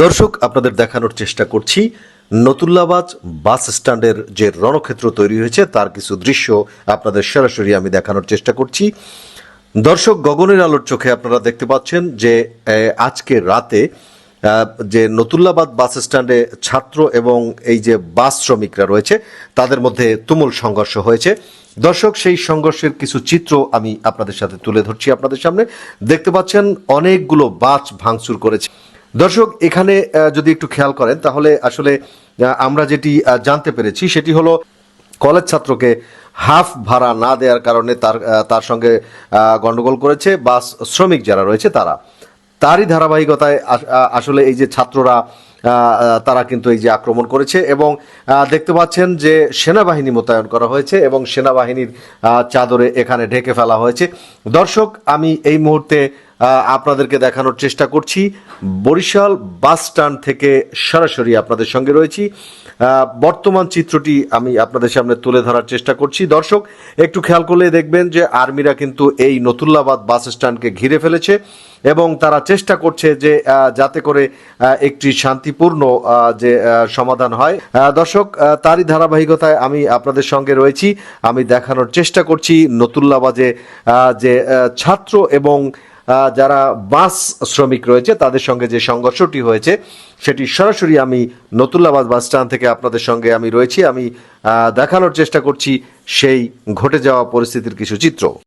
দর্শক, আপনাদের দেখানোর চেষ্টা করছি নতুল্লাবাজ বাস স্ট্যান্ডের যে রণক্ষেত্র তৈরি হয়েছে, তার কিছু দৃশ্য আপনাদের সরাসরি আমি দেখানোর চেষ্টা করছি। দর্শক, গগনের আলোর চোখে আপনারা দেখতে পাচ্ছেন যে আজকে রাতে যে নতুল্লাবাদ বাস স্ট্যান্ডে ছাত্র এবং এই যে বাস শ্রমিকরা রয়েছে, তাদের মধ্যে তুমুল সংঘর্ষ হয়েছে। দর্শক, সেই সংঘর্ষের কিছু চিত্র আমি আপনাদের সাথে তুলে ধরছি আপনাদের সামনে। দেখতে পাচ্ছেন, অনেকগুলো বাস ভাঙচুর করেছে। দর্শক এখানে যদি একটু খেয়াল করেন তাহলে আসলে আমরা যেটি জানতে পেরেছি সেটি হলো কলেজ ছাত্রকে হাফ ভাড়া না দেওয়ার কারণে তার তার সঙ্গে আহ, গন্ডগোল করেছে বাস শ্রমিক যারা রয়েছে তারা। তারই ধারাবাহিকতায় আসলে এই যে ছাত্ররা তারা কিন্তু এই যে আক্রমণ করেছে এবং দেখতে পাচ্ছেন যে সেনাবাহিনী মোতায়েন করা হয়েছে এবং সেনাবাহিনীর চাদরে এখানে ঢেকে ফেলা হয়েছে। দর্শক আমি এই মুহূর্তে আপনাদেরকে দেখানোর চেষ্টা করছি। বরিশাল বাস স্ট্যান্ড থেকে সরাসরি আপনাদের সঙ্গে রয়েছি। বর্তমান চিত্রটি আমি আপনাদের সামনে তুলে ধরার চেষ্টা করছি। দর্শক, একটু খেয়াল করলে দেখবেন যে আর্মিরা কিন্তু এই নতুল্লাবাদ বাস স্ট্যান্ডকে ঘিরে ফেলেছে এবং তারা চেষ্টা করছে যে যাতে করে একটি শান্তিপূর্ণ যে সমাধান হয়। দর্শক তারই ধারাবাহিকতায় আমি আপনাদের সঙ্গে রয়েছি। আমি দেখানোর চেষ্টা করছি নতুল্লাবাজে যে ছাত্র এবং যারা বাস শ্রমিক রয়েছে, তাদের সঙ্গে যে সংঘর্ষটি হয়েছে, সেটি সরাসরি আমি নতুল্লাবাদ বাস স্ট্যান্ড থেকে আপনাদের সঙ্গে আমি রয়েছি। আমি দেখানোর চেষ্টা করছি সেই ঘটে যাওয়া পরিস্থিতির কিছু চিত্র।